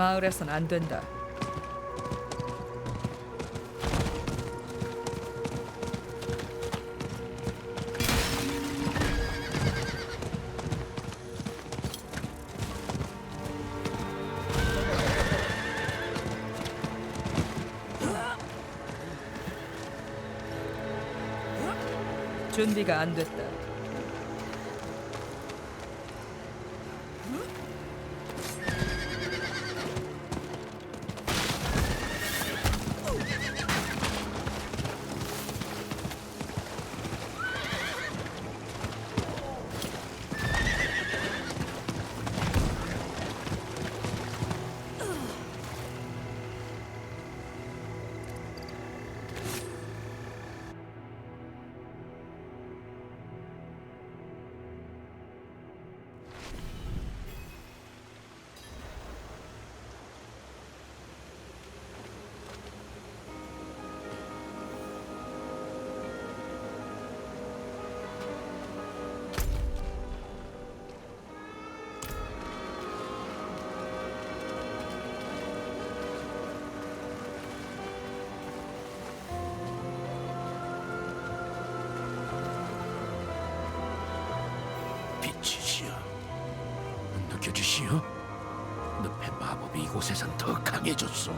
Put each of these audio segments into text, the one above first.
마을에선 안 된다. 준비가 안 됐다. 빛이시여 느껴지시오? 늪의 마법이 이곳에선 더 강해졌소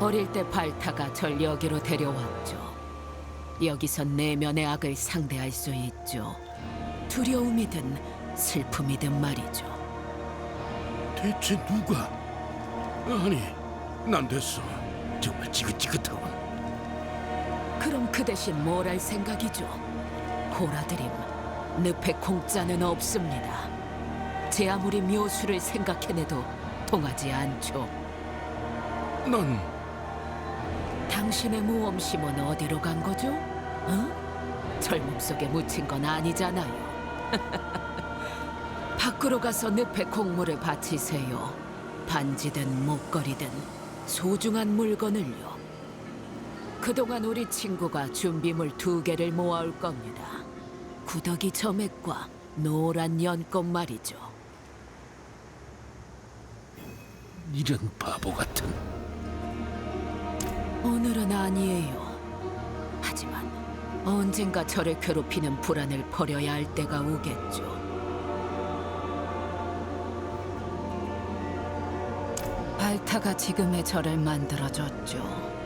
어릴 때 발타가 절 여기로 데려왔죠. 여기서 내면의 악을 상대할 수 있죠. 두려움이든 슬픔이든 말이죠. 대체 누가? 아니 난 됐어 정말 지긋지긋하군 그럼 그 대신 뭘 할 생각이죠? 고라드림, 늪에 공짜는 없습니다. 제 아무리 묘수를 생각해내도 통하지 않죠. 난 당신의 모험심은 어디로 간 거죠? 어? 젊음 속에 묻힌 건 아니잖아요. 밖으로 가서 늪에 곡물을 바치세요. 반지든 목걸이든 소중한 물건을요. 그동안 우리 친구가 준비물 두 개를 모아올 겁니다. 구더기 점액과 노란 연꽃 말이죠. 이런 바보 같은 오늘은 아니에요. 하지만 언젠가 저를 괴롭히는 불안을 버려야 할 때가 오겠죠. 발타가 지금의 저를 만들어줬죠.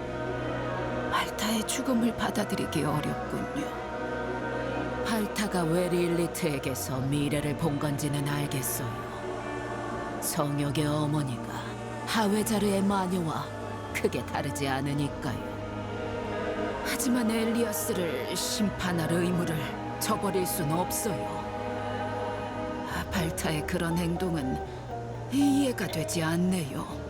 발타의 죽음을 받아들이기 어렵군요. 발타가 왜 릴리트에게서 미래를 본 건지는 알겠어요. 성역의 어머니가 하웨자르의 마녀와 크게 다르지 않으니까요. 하지만 엘리아스를 심판할 의무를 저버릴 순 없어요. 아, 발타의 그런 행동은 이해가 되지 않네요.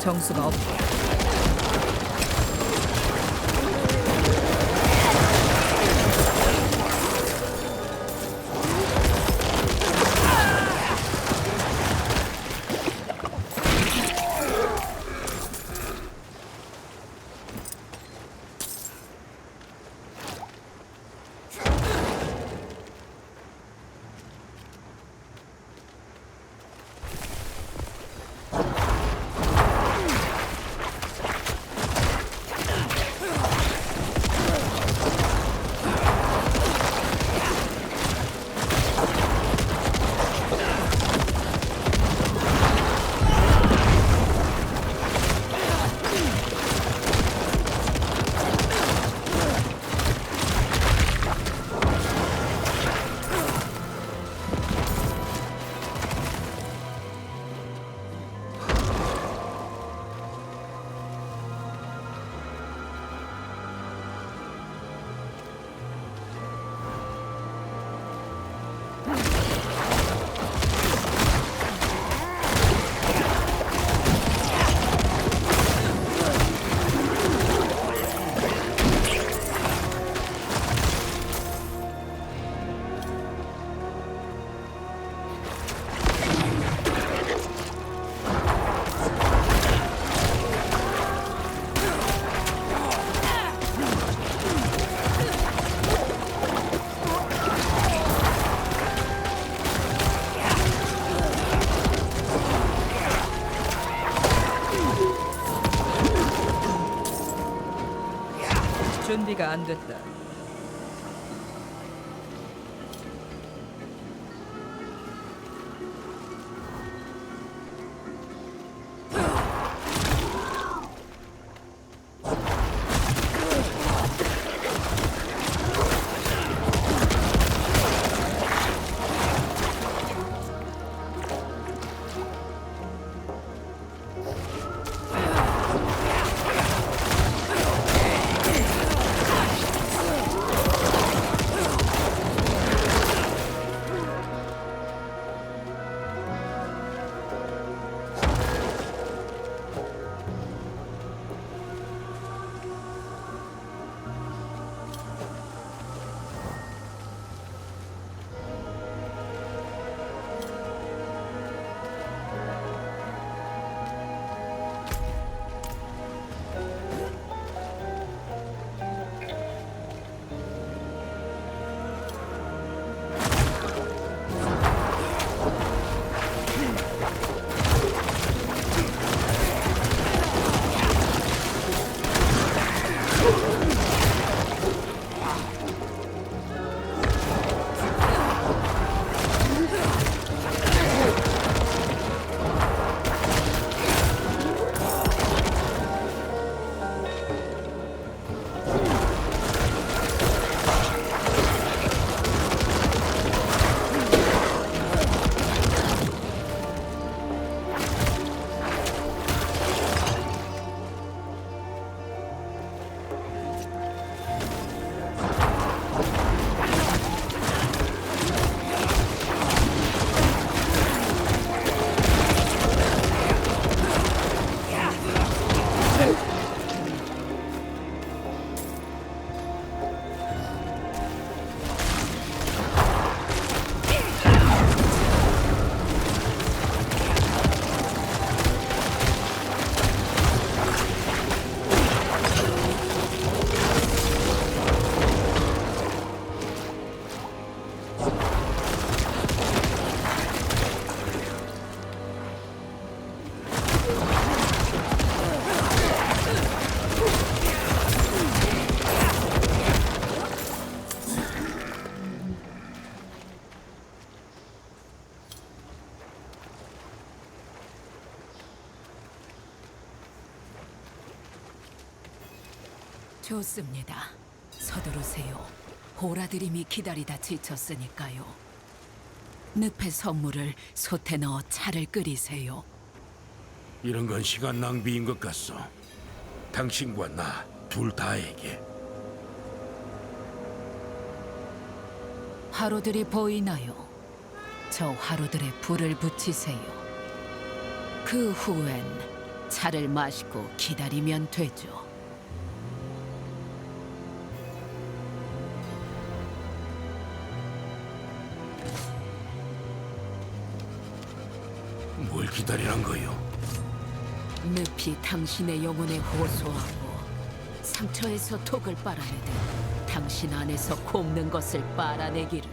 정수가 없다. 준비가 안 됐다. 좋습니다. 서두르세요. 호라드림이 기다리다 지쳤으니까요. 늪의 선물을 솥에 넣어 차를 끓이세요. 이런 건 시간 낭비인 것 같소. 당신과 나 둘 다에게 화로들이 보이나요? 저 화로들에 불을 붙이세요. 그 후엔 차를 마시고 기다리면 되죠. 기다리란 거요? 늪이 당신의 영혼에 호소하고 상처에서 독을 빨아내듯 당신 안에서 곱는 것을 빨아내기를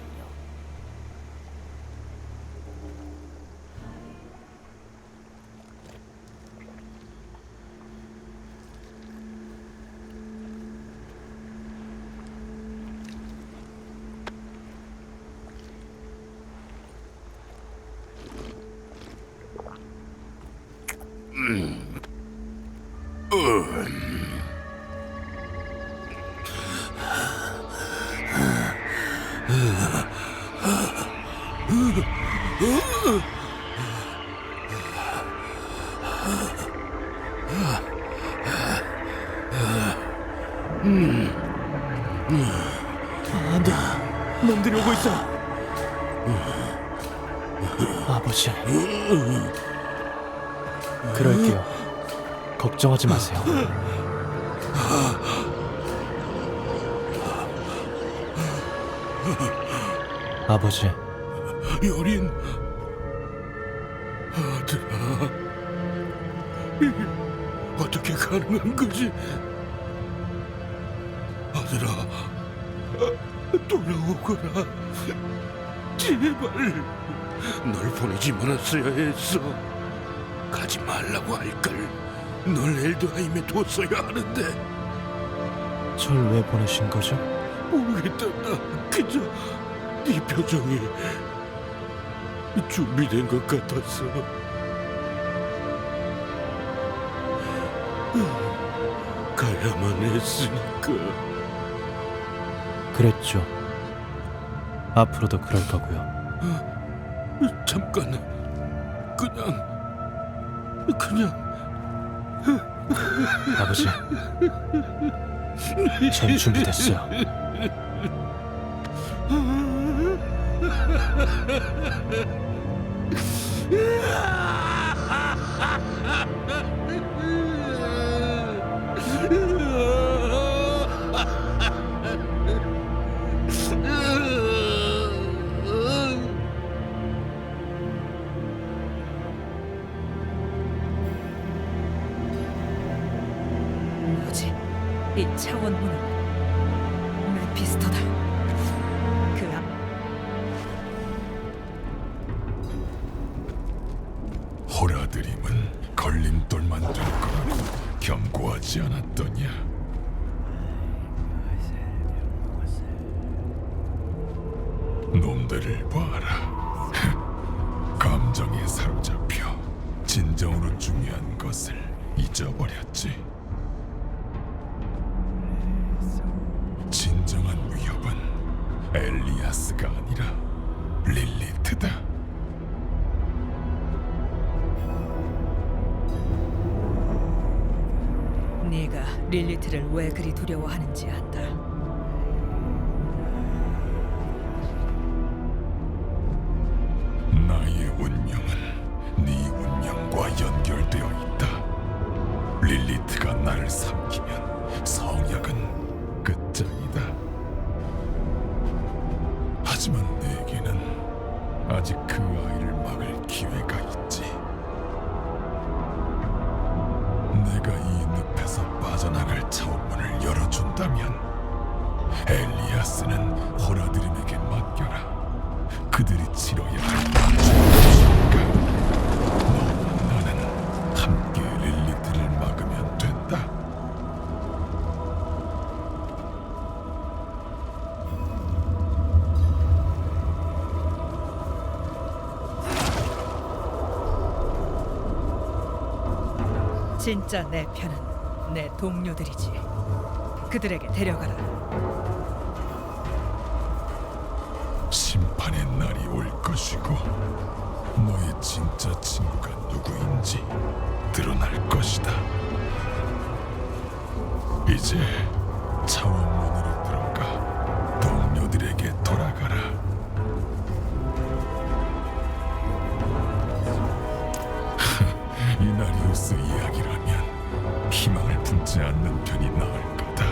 안돼 놈들이 오고 있어. 아버지. 그럴게요. 걱정하지 마세요 아버지. 여린 아들아 이게 어떻게 가능한 거지? 아들아 아, 돌아오거라. 제발 널 보내지 말았어야 했어. 가지 말라고 할걸. 널 엘드하임에 뒀어야 하는데. 절 왜 보내신 거죠? 모르겠다. 그저 네 표정이 준비된 것 같았어. 가야만 했으니까. 그랬죠. 앞으로도 그럴 거고요. 잠깐 그냥 그냥 아버지. 전 준비됐어요. 뭐지? 경고하지 않았더냐? 릴리트를 왜 그리 두려워하는지 안다. 나의 운명은 네 운명과 연결되어 있다. 릴리트가 나를 삼키면 성약은 끝장이다. 하지만 내게는 아직 그 아이 엘리아스는 호라드림에게 맡겨라. 그들이 치러야 할 죄니까 너와 나는 함께 릴리트를 막으면 된다. 진짜 내 편은 내 동료들이지. 그들에게 데려가라. 심판의 날이 올 것이고 너의 진짜 친구가 누구인지 드러날 것이다. 이제 차원문으로 들어가 동료들에게 돌아가라. 이나리우스 이야기라면 희망을 품지 않는 편이 나을 거다.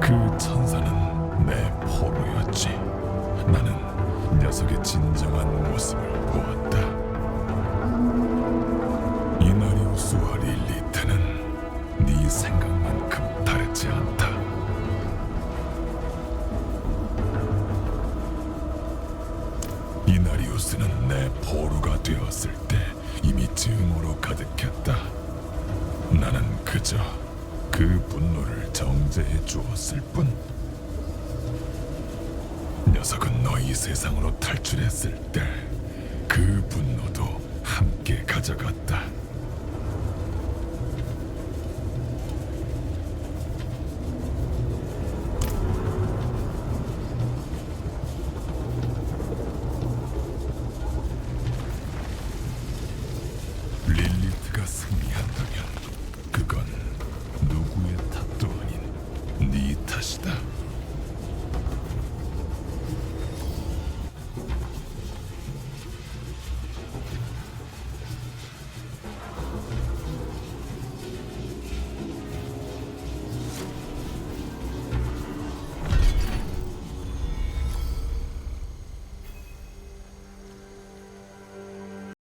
그 천사는 내 포로였지. 나는 녀석의 진정한 모습을 보았다. 이나리우스와 릴리트는 네 생각만큼 다르지 않다. 이나리우스는 내 포로가 되었을 때 이미 증오로 가득했다. 나는 그저 그 분노를 정제해 주었을 뿐. 녀석은 너희 세상으로 탈출했을 때 그 분노도 함께 가져갔다.